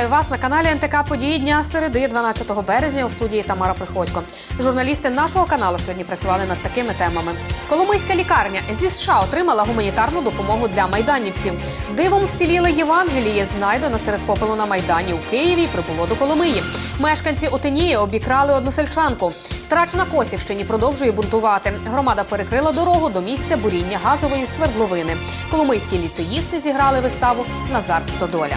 Вітаю вас на каналі НТК Події дня середи 12 березня у студії Тамара Приходько. Журналісти нашого каналу сьогодні працювали над такими темами. Коломийська лікарня зі США отримала гуманітарну допомогу для майданівців. Дивом вціліле Євангеліє знайдено серед попелу на майдані у Києві. і Прибуло до Коломиї. Мешканці Отинії обікрали односельчанку. Трач на Косівщині продовжує бунтувати. Громада перекрила дорогу до місця буріння газової свердловини. Коломийські ліцеїсти зіграли виставу Назар Стодоля.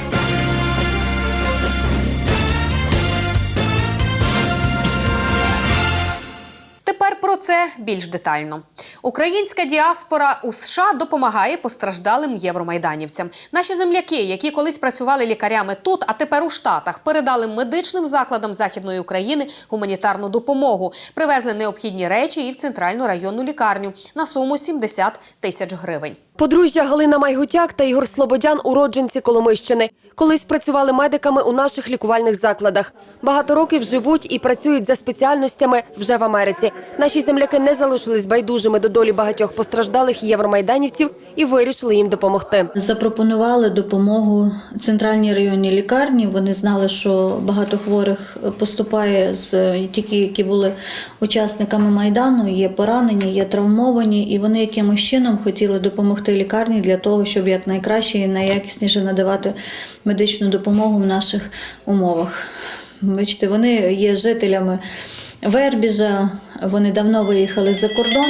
Це більш детально. Українська діаспора у США допомагає постраждалим євромайданівцям. Наші земляки, які колись працювали лікарями тут, а тепер у Штатах, передали медичним закладам Західної України гуманітарну допомогу, привезли необхідні речі і в центральну районну лікарню на суму 70 тисяч гривень. Подружжя Галина Майгутяк та Ігор Слободян – уродженці Коломийщини. Колись працювали медиками у наших лікувальних закладах. Багато років живуть і працюють за спеціальностями вже в Америці. Наші земляки не залишились байдужими до долі багатьох постраждалих євромайданівців і вирішили їм допомогти. Запропонували допомогу центральній районній лікарні. Вони знали, що багато хворих поступає з тільки які були учасниками майдану, є поранені, є травмовані, і вони якимось чином хотіли допомогти лікарні для того, щоб якнайкраще і найякісніше надавати медичну допомогу в наших умовах. Бачите, вони є жителями Вербіжа, вони давно виїхали за кордон.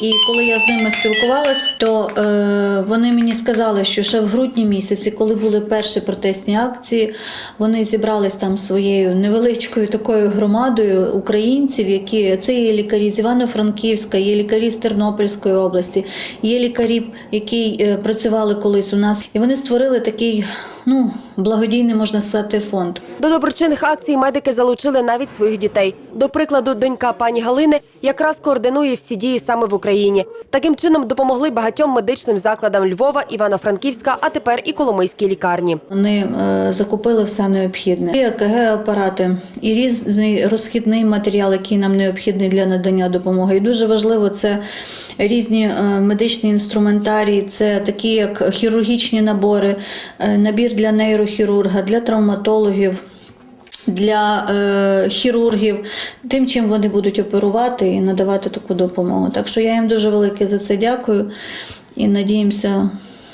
І коли я з ними спілкувалась, то е, вони мені сказали, що ще в грудні місяці, коли були перші протестні акції, вони зібрались там своєю невеличкою такою громадою українців, які це є лікарі з Івано-Франківська, є лікарі з Тернопільської області, є лікарі, які е, працювали колись у нас, і вони створили такий ну благодійний, можна сказати, фонд. До доброчинних акцій медики залучили навіть своїх дітей. До прикладу, донька пані Галини якраз координує всі дії саме в Україні. Таким чином допомогли багатьом медичним закладам Львова, Івано-Франківська, а тепер і Коломийській лікарні. Вони е, закупили все необхідне. І ЕКГ-апарати, і різний розхідний матеріал, який нам необхідний для надання допомоги. І дуже важливо це різні е, медичні інструментарії, це такі як хірургічні набори, е, набір для нейрохірурга, для травматологів. Для е, хірургів, тим, чим вони будуть оперувати і надавати таку допомогу. Так що я їм дуже велике за це дякую і надіємося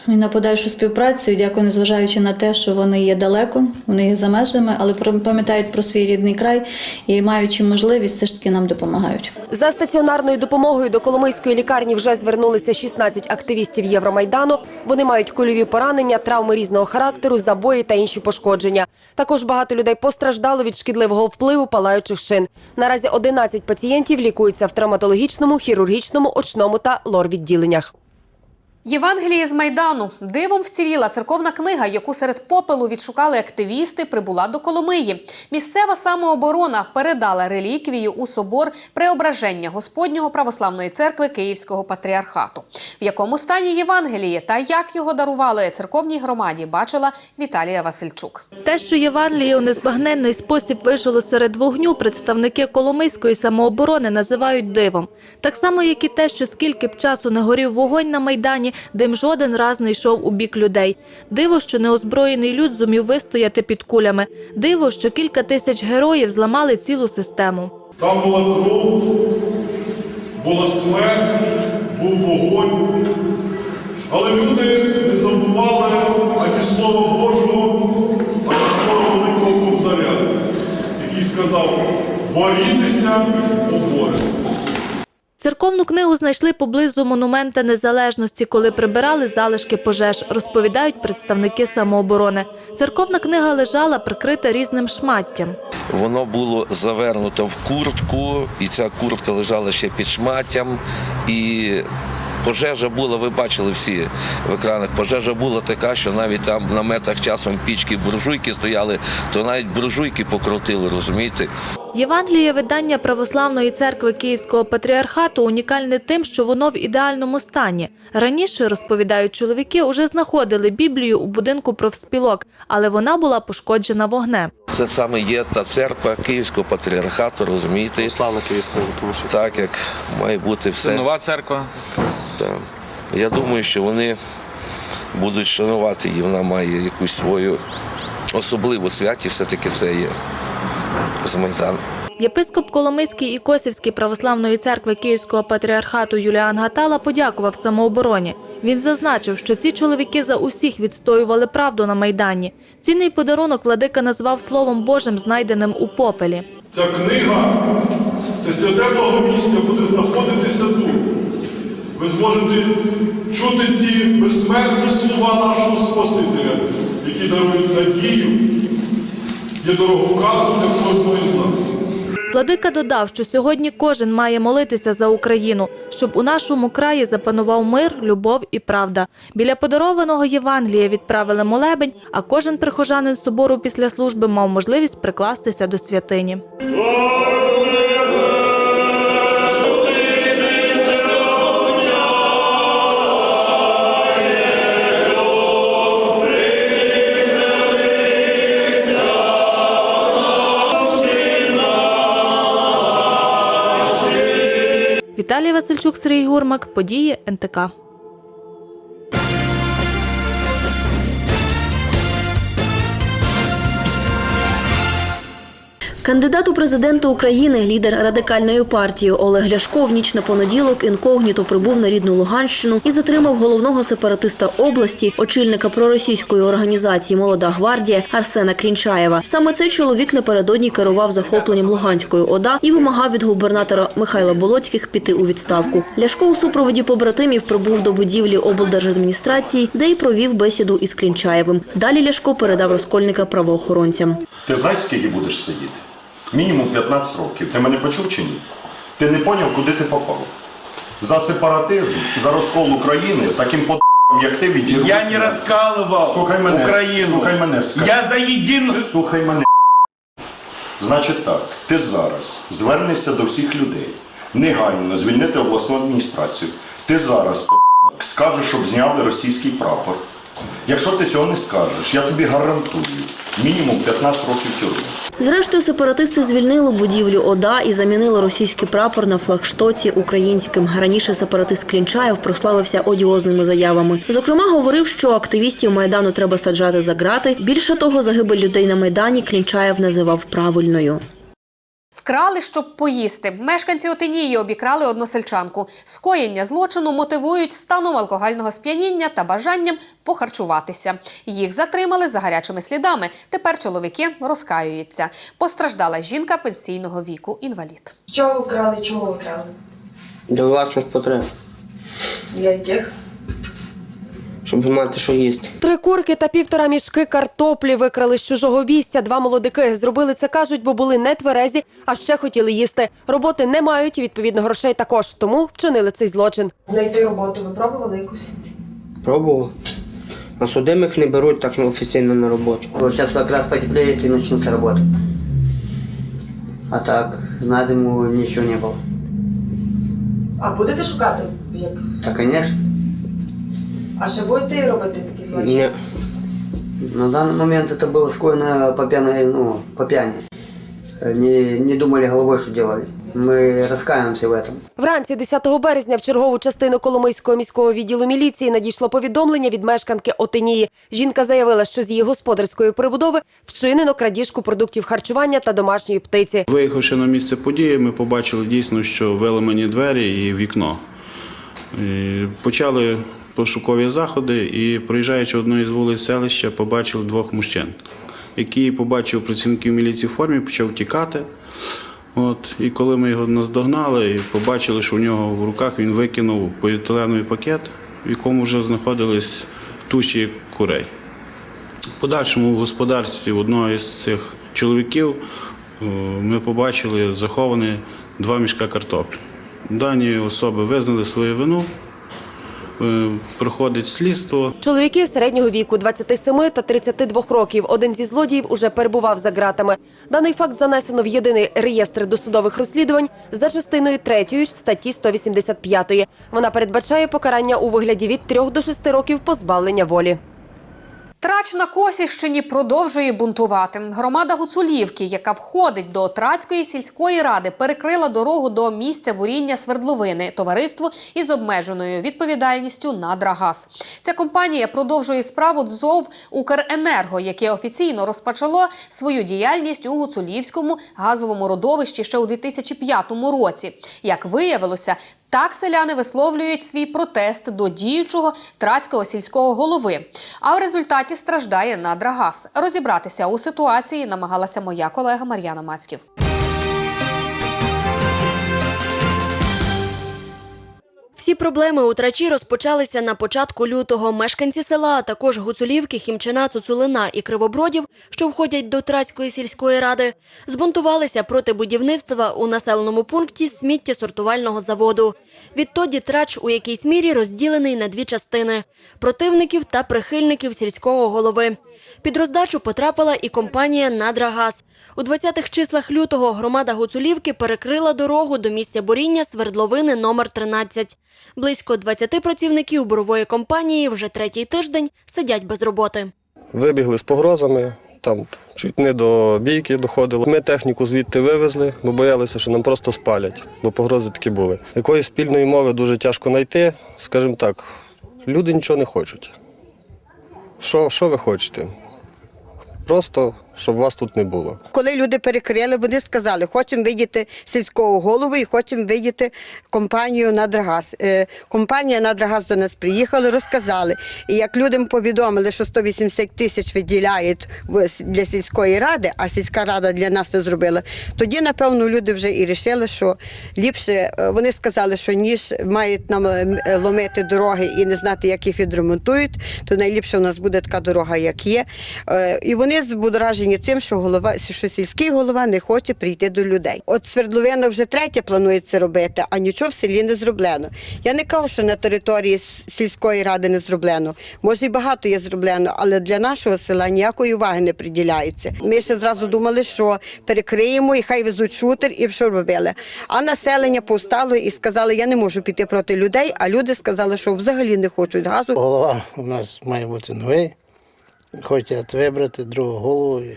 на подальшу співпрацю. Дякую, незважаючи на те, що вони є далеко, вони є за межами, але пам'ятають про свій рідний край і маючи можливість, все ж таки нам допомагають. За стаціонарною допомогою до Коломийської лікарні вже звернулися 16 активістів Євромайдану. Вони мають кульові поранення, травми різного характеру, забої та інші пошкодження. Також багато людей постраждало від шкідливого впливу палаючих шин. Наразі 11 пацієнтів лікуються в травматологічному, хірургічному, очному та лор-відділеннях. Євангеліє з Майдану дивом вціліла церковна книга, яку серед попелу відшукали активісти, прибула до Коломиї. Місцева самооборона передала реліквію у собор Преображення Господнього православної церкви Київського патріархату. В якому стані Євангеліє та як його дарували церковній громаді, бачила Віталія Васильчук. Те, що Євангеліє у незбагненний спосіб вижило серед вогню, представники Коломийської самооборони називають дивом. Так само, як і те, що скільки б часу не горів вогонь на Майдані, дим жоден раз не йшов у бік людей. Диво, що неозброєний люд зумів вистояти під кулями. Диво, що кілька тисяч героїв зламали цілу систему. Там була кров, була смерть, був вогонь. Але люди не забували ані Слова Божого, ані слова Великого Кобзаря, який сказав, борітеся, поборете. Церковну книгу знайшли поблизу монумента незалежності, коли прибирали залишки пожеж, розповідають представники самооборони. Церковна книга лежала прикрита різним шматтям. Воно було завернуто в куртку, і ця куртка лежала ще під шматтям. І пожежа була, ви бачили всі в екранах. Пожежа була така, що навіть там в наметах часом пічки буржуйки стояли, то навіть буржуйки покрутили, розумієте? Євангеліє видання Православної церкви Київського патріархату унікальне тим, що воно в ідеальному стані. Раніше, розповідають чоловіки, уже знаходили Біблію у будинку профспілок, але вона була пошкоджена вогнем. Це саме є та церква Київського патріархату, розумієте? Славна Київського, тому що Так як має бути це все. нова церква. Так. Я думаю, що вони будуть шанувати її, вона має якусь свою особливу святість все-таки це є з Майдану. Єпископ Коломийський і Косівський православної церкви Київського патріархату Юліан Гатала подякував самообороні. Він зазначив, що ці чоловіки за усіх відстоювали правду на Майдані. Цінний подарунок владика назвав Словом Божим, знайденим у попелі. Ця книга, це святе благовістя буде знаходитися тут. Ви зможете чути ці безсмертні слова нашого Спасителя, які дарують надію, є дороговказом для кожного із нас. Владика додав, що сьогодні кожен має молитися за Україну, щоб у нашому краї запанував мир, любов і правда. Біля подарованого Євангелія відправили молебень, а кожен прихожанин собору після служби мав можливість прикластися до святині. Васильчук, Сергій Гурмак, події НТК. Кандидат у президенти України, лідер радикальної партії Олег Ляшко в ніч на понеділок інкогніто прибув на рідну Луганщину і затримав головного сепаратиста області, очільника проросійської організації Молода гвардія Арсена Клінчаєва. Саме цей чоловік напередодні керував захопленням Луганської ОДА і вимагав від губернатора Михайла Болоцьких піти у відставку. Ляшко у супроводі побратимів прибув до будівлі облдержадміністрації, де й провів бесіду із Клінчаєвим. Далі Ляшко передав розкольника правоохоронцям. Ти знаєш, скільки будеш сидіти? Мінімум 15 років. Ти мене почув чи ні? Ти не поняв, куди ти попав. За сепаратизм, за розкол України, таким по як ти відірву. Я не раскалывал Слухай мене, Украину. слухай мене, скажи. Я за единую... Слухай мене. Значить так, ти зараз звернешся до всіх людей. Негайно звільнити обласну адміністрацію. Ти зараз скажеш, щоб зняли російський прапор. Якщо ти цього не скажеш, я тобі гарантую мінімум 15 років тюрми. Зрештою, сепаратисти звільнили будівлю ОДА і замінили російський прапор на флагштоці українським. Раніше сепаратист Клінчаєв прославився одіозними заявами. Зокрема, говорив, що активістів майдану треба саджати за грати. Більше того, загибель людей на майдані Клінчаєв називав правильною. Вкрали, щоб поїсти. Мешканці Отинії обікрали односельчанку. Скоєння злочину мотивують станом алкогольного сп'яніння та бажанням похарчуватися. Їх затримали за гарячими слідами. Тепер чоловіки розкаюються. Постраждала жінка пенсійного віку, інвалід. Що ви вкрали, чого ви вкрали? Для власних потреб, Для яких? Щоб мати що їсти. Три курки та півтора мішки картоплі викрали з чужого обійстя. Два молодики зробили це, кажуть, бо були не тверезі, а ще хотіли їсти. Роботи не мають, відповідно, грошей також. Тому вчинили цей злочин. Знайти роботу ви пробували якусь? Пробував. На судимих не беруть так офіційно на роботу. Вот сейчас как раз потеплеет и начнутся. А так, на зиму ничего не было. А будете шукати? Як? Да, конечно. А ще будете робити такі злочини? Ні. На данный момент это было скоено по пьяной, ну, по пьяни. Э, Не, не думали головой, что делали. Мы раскаиваемся в этом. Вранці 10 березня в чергову частину Коломийського міського відділу міліції надійшло повідомлення від мешканки Отинії. Жінка заявила, що з її господарської прибудови вчинено крадіжку продуктів харчування та домашньої птиці. Виїхавши на місце події, ми побачили дійсно, що виламані двері і вікно. І Почали пошукові заходи і, проїжджаючи одною з вулиць селища, побачили двох мужчин, які побачив працівників міліції в формі, почав тікати. От, і коли ми його наздогнали і побачили, що у нього в руках він викинув поліетиленовий пакет, в якому вже знаходились туші курей. В подальшому в господарстві одного із цих чоловіків е, ми побачили заховані два мішка картоплі. Дані особи визнали свою вину, проходить слідство. Чоловіки середнього віку 27 та 32 років. Один зі злодіїв уже перебував за ґратами. Даний факт занесено в єдиний реєстр досудових розслідувань за частиною 3 статті 185. Вона передбачає покарання у вигляді від 3 до 6 років позбавлення волі. Трач на Косівщині продовжує бунтувати. Громада Гуцулівки, яка входить до Трацької сільської ради, перекрила дорогу до місця буріння свердловини товариству із обмеженою відповідальністю «Надрагаз». Ця компанія продовжує справу ДЗОВ «Укренерго», яке офіційно розпочало свою діяльність у Гуцулівському газовому родовищі ще у 2005 році. Як виявилося, так селяни висловлюють свій протест до діючого трацького сільського голови. А в результаті страждає надрагаз. Розібратися у ситуації намагалася моя колега Мар'яна Мацьків. Всі проблеми у трачі розпочалися на початку лютого. Мешканці села, а також Гуцулівки, Хімчина, Цуцулина і Кривобродів, що входять до Трацької сільської ради, збунтувалися проти будівництва у населеному пункті сміттєсортувального заводу. Відтоді трач у якійсь мірі розділений на дві частини – противників та прихильників сільського голови. Під роздачу потрапила і компанія «Надрагаз». У 20-х числах лютого громада Гуцулівки перекрила дорогу до місця буріння свердловини номер 13. Близько 20 працівників бурової компанії вже третій тиждень сидять без роботи. Вибігли з погрозами, там чуть не до бійки доходило. Ми техніку звідти вивезли, бо боялися, що нам просто спалять, бо погрози такі були. Якоїсь спільної мови дуже тяжко знайти. Скажімо так, люди нічого не хочуть. Що, що ви хочете? Просто, щоб вас тут не було. Коли люди перекрили, вони сказали, хочемо видіти сільського голову і хочемо видіти компанію «Надрагаз». Е, Компанія «Надрагаз» до нас приїхала, розказали. І як людям повідомили, що 180 тисяч виділяють для сільської ради, а сільська рада для нас не зробила, тоді, напевно, люди вже і вирішили, що ліпше, е, вони сказали, що ніж мають нам е, ломити дороги і не знати, як їх відремонтують, то найліпше у нас буде така дорога, як є. І вони збудоражені цим, що голова, що сільський голова не хоче прийти до людей. От свердловина вже третє планується робити, а нічого в селі не зроблено. Я не кажу, що на території сільської ради не зроблено. Може, і багато є зроблено, але для нашого села ніякої уваги не приділяється. Ми ще зразу думали, що перекриємо і хай везуть шутер, і що робили. А населення повстало і сказали, я не можу піти проти людей. А люди сказали, що взагалі не хочуть газу. Голова у нас має бути новий. Хочуть вибрати другу голову і,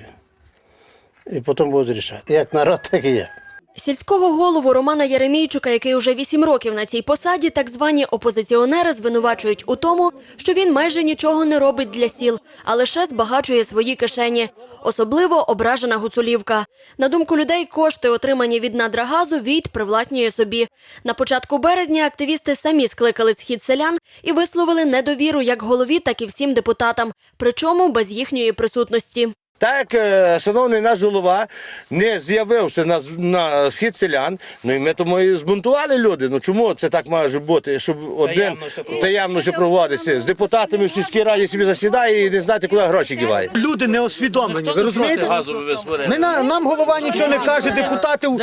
і потім будуть рішати. Як народ, так і є. Сільського голову Романа Яремійчука, який уже вісім років на цій посаді, так звані опозиціонери звинувачують у тому, що він майже нічого не робить для сіл, а лише збагачує свої кишені. Особливо ображена Гуцулівка. На думку людей, кошти, отримані від надрагазу, Війт привласнює собі. На початку березня активісти самі скликали схід селян і висловили недовіру як голові, так і всім депутатам, причому без їхньої присутності. Так, е, шановний наш голова не з'явився на, з- на схід селян, ну і ми тому і збунтували люди. Ну чому це так може бути, щоб один таємно все проводиться з депутатами в сільській раді собі засідає і не знати, куди гроші діває. Люди не освідомлені, ви розумієте? Ми, на- нам голова нічого не каже, депутати у,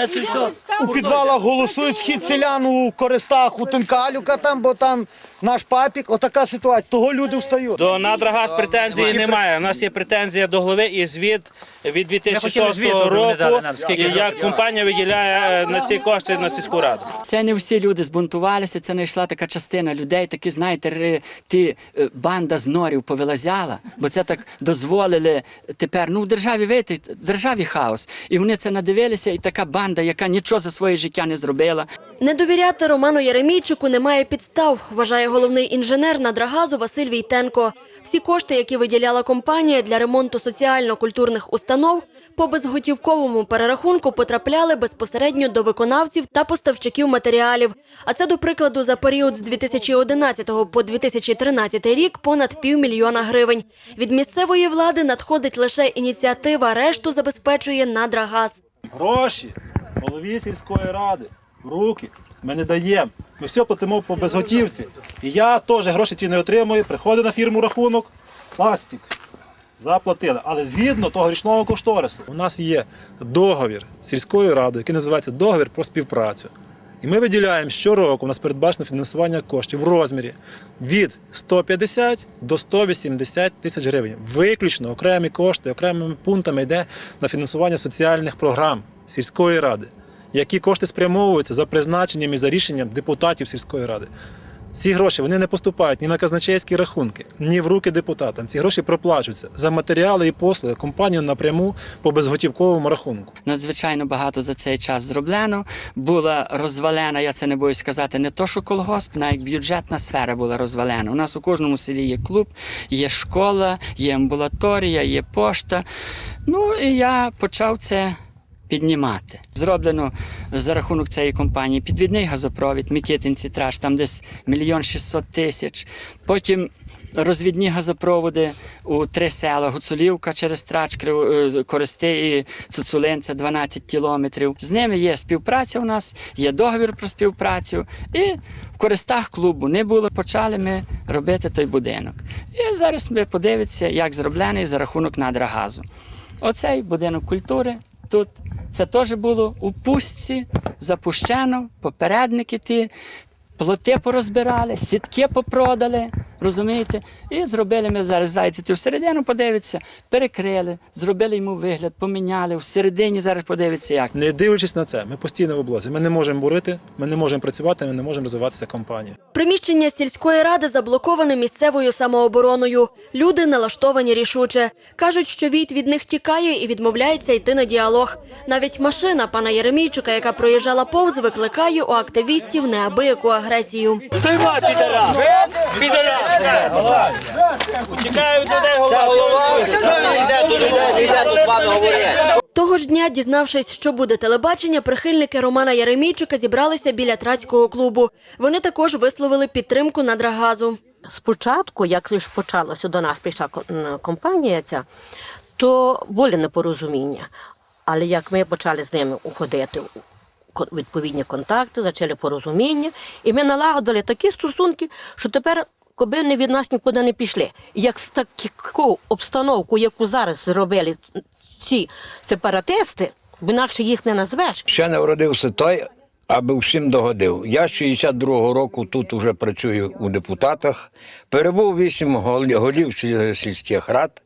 у підвалах голосують, схід селян у користах, у Тинкалюка там, бо там наш папік, отака ситуація, того люди встають. До надрагаз претензій немає. У нас є претензія до голови і звіт від 2006 звіту, ви не року, і як компанія виділяє е, на ці кошти на сільську раду. Це не всі люди збунтувалися, це не йшла така частина людей, такі, знаєте, ті е, банда з норів повилазяла, бо це так дозволили тепер. Ну, в державі, вийти, в державі хаос. І вони це надивилися, і така банда, яка нічого за своє життя не зробила. Не довіряти Роману Яремійчику немає підстав, вважає головний інженер надрагазу Василь Війтенко. Всі кошти, які виділяла компанія для ремонту соціально-культурних установ, по безготівковому перерахунку потрапляли безпосередньо до виконавців та поставщиків матеріалів. А це, до прикладу, за період з 2011 по 2013 рік понад півмільйона гривень. Від місцевої влади надходить лише ініціатива, решту забезпечує надрагаз. Гроші голові сільської ради руки ми не даємо. Ми все платимо по безготівці. І я теж гроші ті не отримую, приходить на фірму рахунок, пластик. Заплатили. Але згідно того річного кошторису, у нас є договір з сільською радою, який називається договір про співпрацю. І ми виділяємо щороку, у нас передбачено фінансування коштів в розмірі від 150 до 180 тисяч гривень. Виключно окремі кошти, окремими пунктами йде на фінансування соціальних програм сільської ради, які кошти спрямовуються за призначенням і за рішенням депутатів сільської ради. Ці гроші вони не поступають ні на казначейські рахунки, ні в руки депутатам. Ці гроші проплачуються за матеріали і послуги компанію напряму по безготівковому рахунку. Надзвичайно багато за цей час зроблено. Була розвалена, я це не боюсь сказати, не то, що колгосп, навіть бюджетна сфера була розвалена. У нас у кожному селі є клуб, є школа, є амбулаторія, є пошта. Ну і я почав це піднімати. Зроблено за рахунок цієї компанії підвідний газопровід, Микитинці траш, там десь мільйон шістсот тисяч. Потім розвідні газопроводи у три села Гуцулівка через трач, е, Користи і Цуцулинця 12 кілометрів. З ними є співпраця у нас, є договір про співпрацю. І в користах клубу не було. Почали ми робити той будинок. І зараз ви подивитеся, як зроблений за рахунок надрагазу. Оцей будинок культури тут. Це теж було у пустці, запущено, попередники ті, плоти порозбирали, сітки попродали, розумієте? І зробили ми зараз, зайдете всередину, подивитися, перекрили, зробили йому вигляд, поміняли, всередині зараз подивитися як. Не дивлячись на це, ми постійно в облозі. Ми не можемо бурити, ми не можемо працювати, ми не можемо розвиватися компанія. Приміщення сільської ради заблоковане місцевою самообороною. Люди налаштовані рішуче. Кажуть, що війт від них тікає і відмовляється йти на діалог. Навіть машина пана Єремійчука, яка проїжджала повз, викликає у активістів неабияку агресію. Стойма, підара! Підара! Чекаю людей Того ж дня, дізнавшись, що буде телебачення, прихильники Романа Яремійчука зібралися біля трацького клубу. Вони також висловили підтримку надрагазу. Спочатку, як лише почалося до нас прийшла компанія ця, то були непорозуміння. Але як ми почали з ними уходити відповідні контакти, почали порозуміння, і ми налагодили такі стосунки, що тепер кобини від нас нікуди не пішли. Як з таку обстановку, яку зараз зробили ці сепаратисти, бо інакше їх не назвеш. Ще не вродився той, аби всім догодив. Я з 62-го року тут вже працюю у депутатах. Перебув вісім гол- голів сільських рад.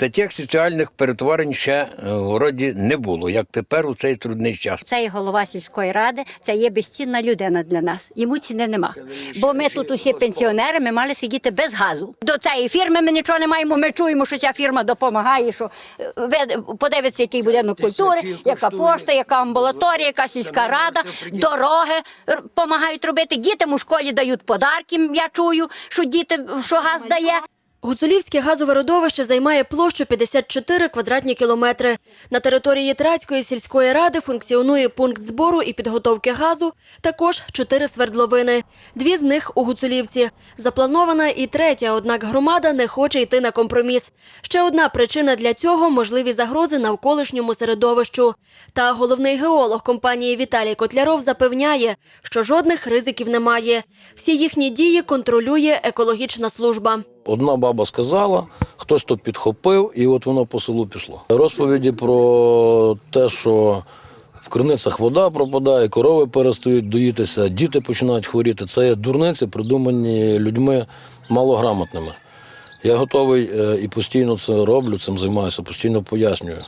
Та тих соціальних перетворень ще е, в городі не було, як тепер у цей трудний час. Цей голова сільської ради це є безцінна людина для нас. Йому ціни нема. Бо ми тут усі пенсіонери, ми мали сидіти без газу. До цієї фірми ми нічого не маємо. Ми чуємо, що ця фірма допомагає. Що е, ви який будинок культури, яка пошта, яка амбулаторія, яка сільська рада, дороги допомагають робити. Дітям у школі дають подарки. Я чую, що діти що газ дає. Гуцулівське газове родовище займає площу 54 квадратні кілометри. На території Трацької сільської ради функціонує пункт збору і підготовки газу, також чотири свердловини. Дві з них у Гуцулівці. Запланована і третя, однак громада не хоче йти на компроміс. Ще одна причина для цього – можливі загрози навколишньому середовищу. Та головний геолог компанії Віталій Котляров запевняє, що жодних ризиків немає. Всі їхні дії контролює екологічна служба. Одна баба сказала, хтось то підхопив, і от воно по селу пішло. Розповіді про те, що в криницях вода пропадає, корови перестають доїтися, діти починають хворіти. Це є дурниці, придумані людьми малограмотними. Я готовий е, і постійно це роблю, цим займаюся, постійно пояснюю.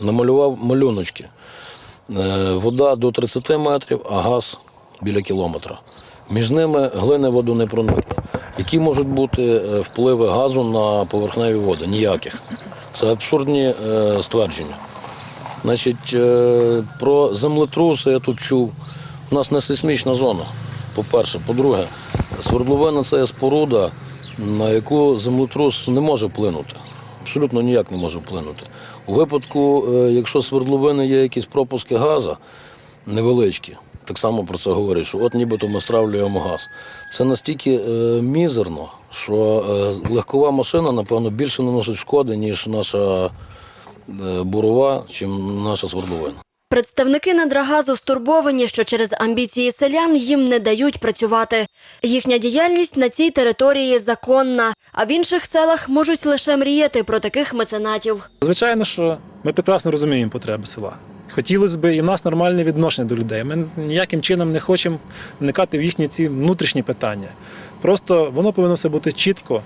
Намалював малюночки. Е, Вода до 30 метрів, а газ біля кілометра. Між ними глини воду не проникне. Які можуть бути е, впливи газу на поверхневі води? Ніяких. Це абсурдні е, ствердження. Значить, е, про землетруси я тут чув. У нас не сейсмічна зона, по-перше. По-друге, свердловина це є споруда, на яку землетрус не може вплинути. Абсолютно ніяк не може вплинути. У випадку, якщо свердловини є якісь пропуски газу, невеличкі, так само про це говорять, що от нібито ми стравлюємо газ. Це настільки е, мізерно, що е, легкова машина, напевно, більше наносить шкоди, ніж наша е, бурова, чим наша свердловина. Представники надрагазу стурбовані, що через амбіції селян їм не дають працювати. Їхня діяльність на цій території законна, а в інших селах можуть лише мріяти про таких меценатів. Звичайно, що ми прекрасно розуміємо потреби села. Хотілося б і в нас нормальне відношення до людей. Ми ніяким чином не хочемо вникати в їхні ці внутрішні питання. Просто воно повинно все бути чітко.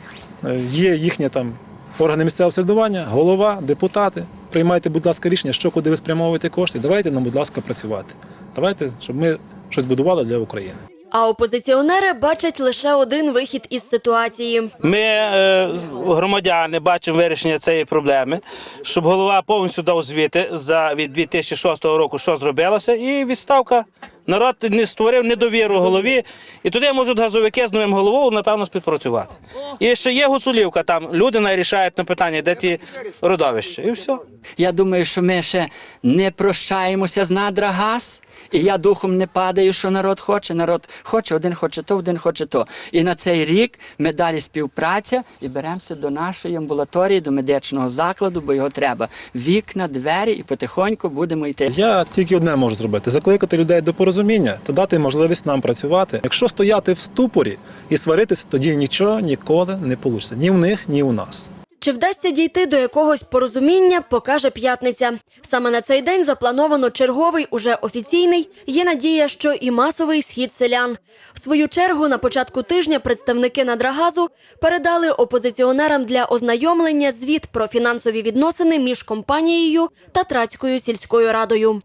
Є їхні там органи місцевого середування, голова, депутати. Приймайте, будь ласка, рішення, що куди ви спрямовуєте кошти. Давайте нам, будь ласка, працювати. Давайте, щоб ми щось будували для України. А опозиціонери бачать лише один вихід із ситуації. Ми, е, громадяни, бачимо вирішення цієї проблеми, щоб голова повністю дав звіти за від 2006 року, що зробилося, і відставка. Народ не створив недовіру голові, і туди можуть газовики з новим головою, напевно, співпрацювати. І ще є гуцулівка, там люди нарішають на питання, де ті родовища, і все. Я думаю, що ми ще не прощаємося з Надрагаз, і я духом не падаю, що народ хоче. Народ хоче, один хоче то, один хоче то. І на цей рік ми далі співпраця і беремося до нашої амбулаторії, до медичного закладу, бо його треба. Вікна, двері, і потихоньку будемо йти. Я тільки одне можу зробити: закликати людей до порозуміння та дати можливість нам працювати. Якщо стояти в ступорі і сваритися, тоді нічого ніколи не вийде. Ні в них, ні у нас. Чи вдасться дійти до якогось порозуміння, покаже п'ятниця. Саме на цей день заплановано черговий, уже офіційний. Є надія, що і масовий схід селян. В свою чергу на початку тижня представники Надрагазу передали опозиціонерам для ознайомлення звіт про фінансові відносини між компанією та Трацькою сільською радою.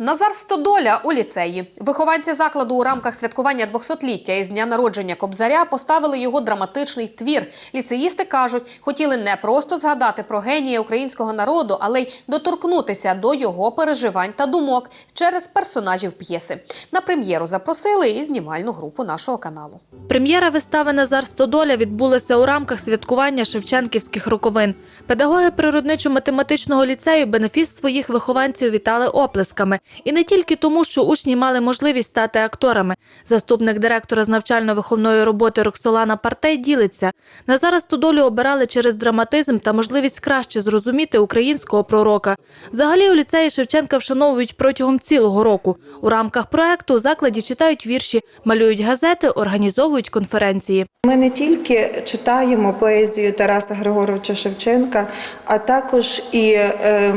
Назар Стодоля у ліцеї. Вихованці закладу у рамках святкування 200-ліття із дня народження Кобзаря поставили його драматичний твір. Ліцеїсти кажуть, хотіли не просто згадати про генія українського народу, але й доторкнутися до його переживань та думок через персонажів п'єси. На прем'єру запросили і знімальну групу нашого каналу. Прем'єра вистави Назар Стодоля відбулася у рамках святкування Шевченківських роковин. Педагоги природничо-математичного ліцею бенефіс своїх вихованців вітали оплесками. І не тільки тому, що учні мали можливість стати акторами. Заступник директора з навчально-виховної роботи Роксолана Партей ділиться. Назара Стодолю обирали через драматизм та можливість краще зрозуміти українського пророка. Взагалі у ліцеї Шевченка вшановують протягом цілого року. У рамках проекту у закладі читають вірші, малюють газети, організовують конференції. Ми не тільки читаємо поезію Тараса Григоровича Шевченка, а також і е,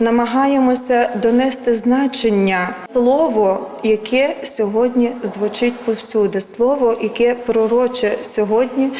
намагаємося донести значення слово, яке сьогодні звучить повсюди, слово, яке пророче сьогодні,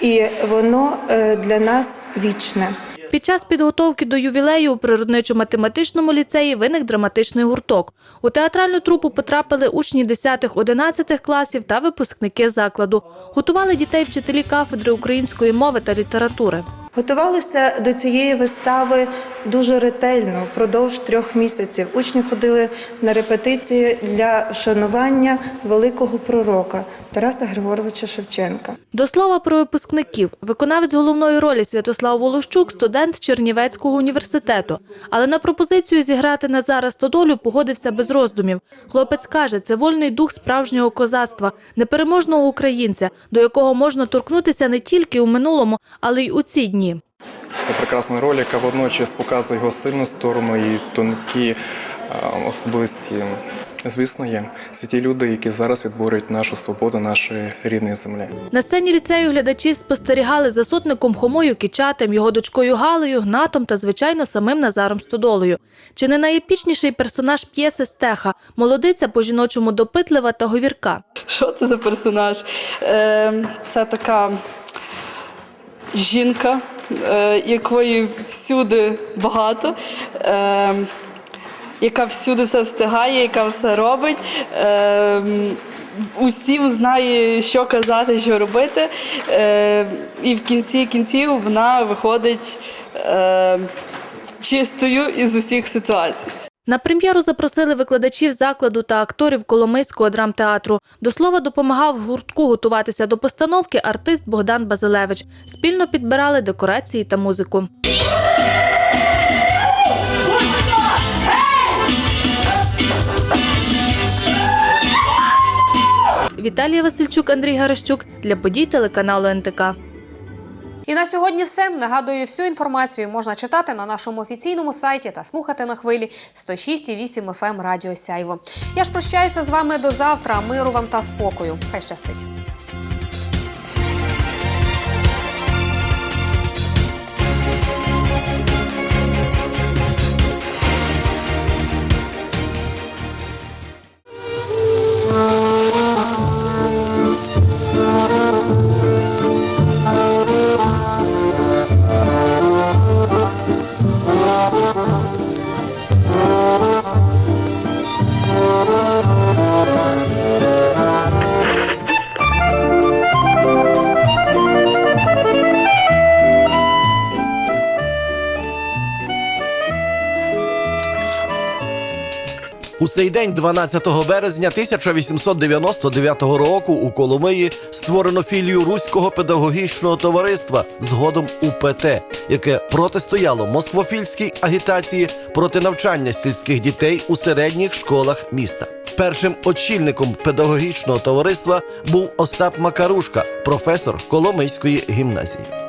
і воно е, для нас вічне. Під час підготовки до ювілею у природничо-математичному ліцеї виник драматичний гурток. У театральну трупу потрапили учні 10-11 класів та випускники закладу. Готували дітей вчителі кафедри української мови та літератури. Готувалися до цієї вистави дуже ретельно впродовж трьох місяців. Учні ходили на репетиції для вшанування великого пророка Тараса Григоровича Шевченка. До слова про випускників. Виконавець головної ролі Святослав Волощук – студент Чернівецького університету. Але на пропозицію зіграти Назара Стодолю погодився без роздумів. Хлопець каже, це вольний дух справжнього козацтва, непереможного українця, до якого можна торкнутися не тільки у минулому, але й у ці дні. Це прекрасна роль, яка водночас показує його сильну сторону і тонкі особисті. Звісно, є святі люди, які зараз відборюють нашу свободу, нашої рідної землі. На сцені ліцею глядачі спостерігали за сотником Хомою Кічатем, його дочкою Галею, Гнатом та, звичайно, самим Назаром Стодолою. Чи не найепічніший персонаж п'єси Стеха, молодиця по-жіночому допитлива та говірка. Що це за персонаж? Е, це така жінка, е, якої всюди багато, е, яка всюди все встигає, яка все робить. Е, Усім знає, що казати, що робити. Е, і в кінці кінців вона виходить е, чистою із усіх ситуацій. На прем'єру запросили викладачів закладу та акторів Коломийського драмтеатру. До слова, допомагав гуртку готуватися до постановки артист Богдан Базилевич. Спільно підбирали декорації та музику. Віталія Васильчук, Андрій Гарещук для подій телеканалу НТК. І на сьогодні все. Нагадую, всю інформацію можна читати на нашому офіційному сайті та слухати на хвилі 106,8 FM Радіо Сяйво. Я ж прощаюся з вами до завтра. Миру вам та спокою. Хай щастить. Thank you. Цей день, 12 березня 1899 року, у Коломиї створено філію Руського педагогічного товариства, згодом УПТ, яке протистояло москвофільській агітації проти навчання сільських дітей у середніх школах міста. Першим очільником педагогічного товариства був Остап Макарушка, професор Коломийської гімназії.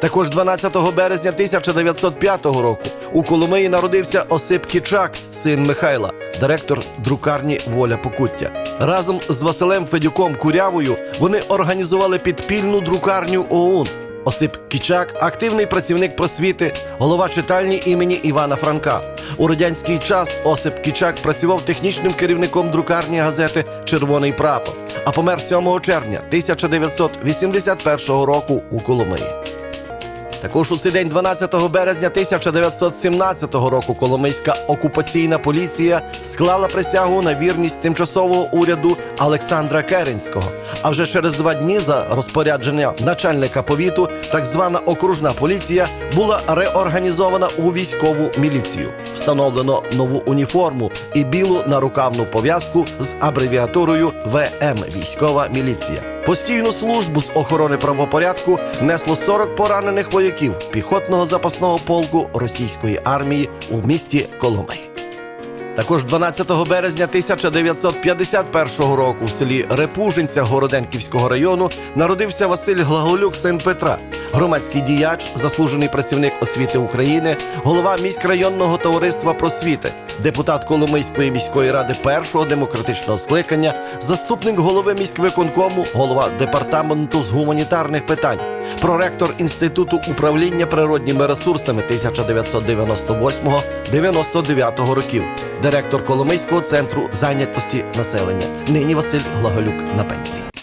Також 12 березня 1905 року у Коломиї народився Осип Кічак, син Михайла, директор друкарні Воля Покуття. Разом з Василем Федюком Курявою вони організували підпільну друкарню ОУН. Осип Кічак активний працівник просвіти, голова читальні імені Івана Франка. У радянський час Осип Кічак працював технічним керівником друкарні газети Червоний прапор, а помер 7 червня 1981 року у Коломиї. Також у цей день, 12 березня 1917 року, Коломийська окупаційна поліція склала присягу на вірність тимчасового уряду Олександра Керенського. А вже через два дні за розпорядження начальника повіту, так звана окружна поліція була реорганізована у військову міліцію. Встановлено нову уніформу і білу нарукавну пов'язку з абревіатурою ВМ Військова міліція. Постійну службу з охорони правопорядку несло 40 поранених вояків піхотного запасного полку російської армії у місті Коломий. Також 12 березня 1951 року в селі Репужинця Городенківського району народився Василь Глаголюк, син Петра, громадський діяч, заслужений працівник освіти України, голова міськрайонного товариства просвіти, депутат Коломийської міської ради першого демократичного скликання, заступник голови міськвиконкому, голова департаменту з гуманітарних питань, проректор інституту управління природніми ресурсами 1998-99 років, директор Коломийського центру зайнятості населення. Нині Василь Глаголюк на пенсії.